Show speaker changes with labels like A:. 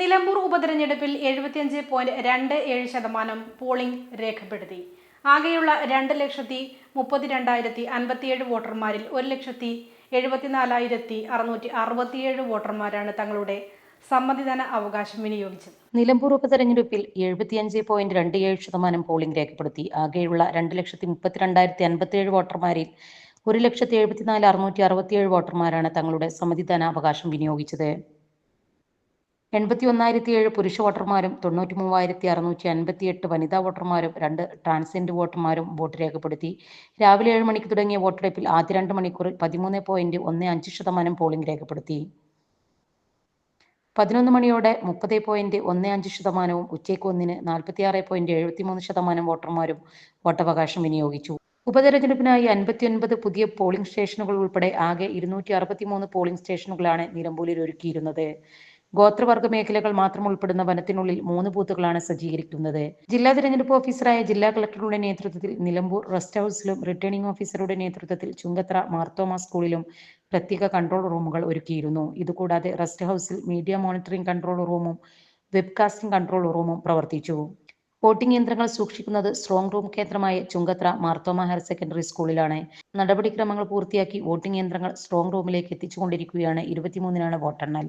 A: നിലമ്പൂർ ഉപതെരഞ്ഞെടുപ്പിൽ എഴുപത്തിയഞ്ച് പോയിന്റ് രണ്ട് ഏഴ് ശതമാനം പോളിംഗ് രേഖപ്പെടുത്തി. ആകെയുള്ള രണ്ട് ലക്ഷത്തി മുപ്പത്തിരണ്ടായിരത്തി അൻപത്തിയേഴ് വോട്ടർമാരിൽ ഒരു ലക്ഷത്തി എഴുപത്തിനാലായിരത്തി അറുന്നൂറ്റി അറുപത്തിയേഴ് വോട്ടർമാരാണ് തങ്ങളുടെ സമ്മതിദാന അവകാശം വിനിയോഗിച്ചത്.
B: നിലമ്പൂർ ഉപതെരഞ്ഞെടുപ്പിൽ എഴുപത്തിയഞ്ച് പോയിന്റ് രണ്ട് ഏഴ് ശതമാനം പോളിംഗ് രേഖപ്പെടുത്തി. ആകെയുള്ള രണ്ട് ലക്ഷത്തി മുപ്പത്തിരണ്ടായിരത്തി അൻപത്തിയേഴ് വോട്ടർമാരിൽ ഒരു ലക്ഷത്തി എഴുപത്തിനാല് അറുന്നൂറ്റി അറുപത്തിയേഴ് വോട്ടർമാരാണ് തങ്ങളുടെ സമ്മതിദാനാവകാശം വിനിയോഗിച്ചത്. എൺപത്തി ഒന്നായിരത്തി ഏഴ് പുരുഷ വോട്ടർമാരും തൊണ്ണൂറ്റി മൂവായിരത്തി അറുന്നൂറ്റി അൻപത്തി എട്ട് വനിതാ വോട്ടർമാരും രണ്ട് ട്രാൻസ്ജെൻഡർ വോട്ടർമാരും വോട്ട് രേഖപ്പെടുത്തി. രാവിലെ ഏഴ് മണിക്ക് തുടങ്ങിയ വോട്ടെടുപ്പിൽ ആദ്യ രണ്ട് മണിക്കൂറിൽ പതിമൂന്ന് പോയിന്റ് ഒന്ന് അഞ്ച് ശതമാനം പോളിംഗ് രേഖപ്പെടുത്തി. പതിനൊന്ന് മണിയോടെ മുപ്പത് പോയിന്റ് ഒന്ന് അഞ്ച് ശതമാനവും ഉച്ചയ്ക്ക് ഒന്നിന് നാൽപ്പത്തിയാറ് പോയിന്റ് എഴുപത്തിമൂന്ന് ശതമാനം വോട്ടർമാരും വോട്ടവകാശം വിനിയോഗിച്ചു. ഉപതെരഞ്ഞെടുപ്പിനായി അൻപത്തിയൊൻപത് പുതിയ പോളിംഗ് സ്റ്റേഷനുകൾ ഉൾപ്പെടെ ആകെ ഇരുന്നൂറ്റി അറുപത്തിമൂന്ന് പോളിംഗ് സ്റ്റേഷനുകളാണ് നിലമ്പൂരിൽ ഒരുക്കിയിരുന്നത്. ഗോത്രവർഗ മേഖലകൾ മാത്രം ഉൾപ്പെടുന്ന വനത്തിനുള്ളിൽ മൂന്ന് ബൂത്തുകളാണ് സജ്ജീകരിക്കുന്നത്. ജില്ലാ തിരഞ്ഞെടുപ്പ് ഓഫീസറായ ജില്ലാ കളക്ടറുടെ നേതൃത്വത്തിൽ നിലമ്പൂർ റെസ്റ്റ് ഹൌസിലും റിട്ടേണിംഗ് ഓഫീസറുടെ നേതൃത്വത്തിൽ ചുങ്കത്ര മാർത്തോമ സ്കൂളിലും പ്രത്യേക കൺട്രോൾ റൂമുകൾ ഒരുക്കിയിരുന്നു. ഇതുകൂടാതെ റെസ്റ്റ് ഹൌസിൽ മീഡിയ മോണിറ്ററിംഗ് കൺട്രോൾ റൂമും വെബ്കാസ്റ്റിംഗ് കൺട്രോൾ റൂമും പ്രവർത്തിച്ചു. വോട്ടിംഗ് യന്ത്രങ്ങൾ സൂക്ഷിക്കുന്നത് സ്ട്രോങ് റൂം കേന്ദ്രമായ ചുങ്കത്ര മാർത്തോമ ഹയർ സെക്കൻഡറി സ്കൂളിലാണ്. നടപടിക്രമങ്ങൾ പൂർത്തിയാക്കി വോട്ടിംഗ് യന്ത്രങ്ങൾ സ്ട്രോങ് റൂമിലേക്ക് എത്തിച്ചുകൊണ്ടിരിക്കുകയാണ് ഇരുപത്തിമൂന്നിനാണ് വോട്ടെണ്ണൽ.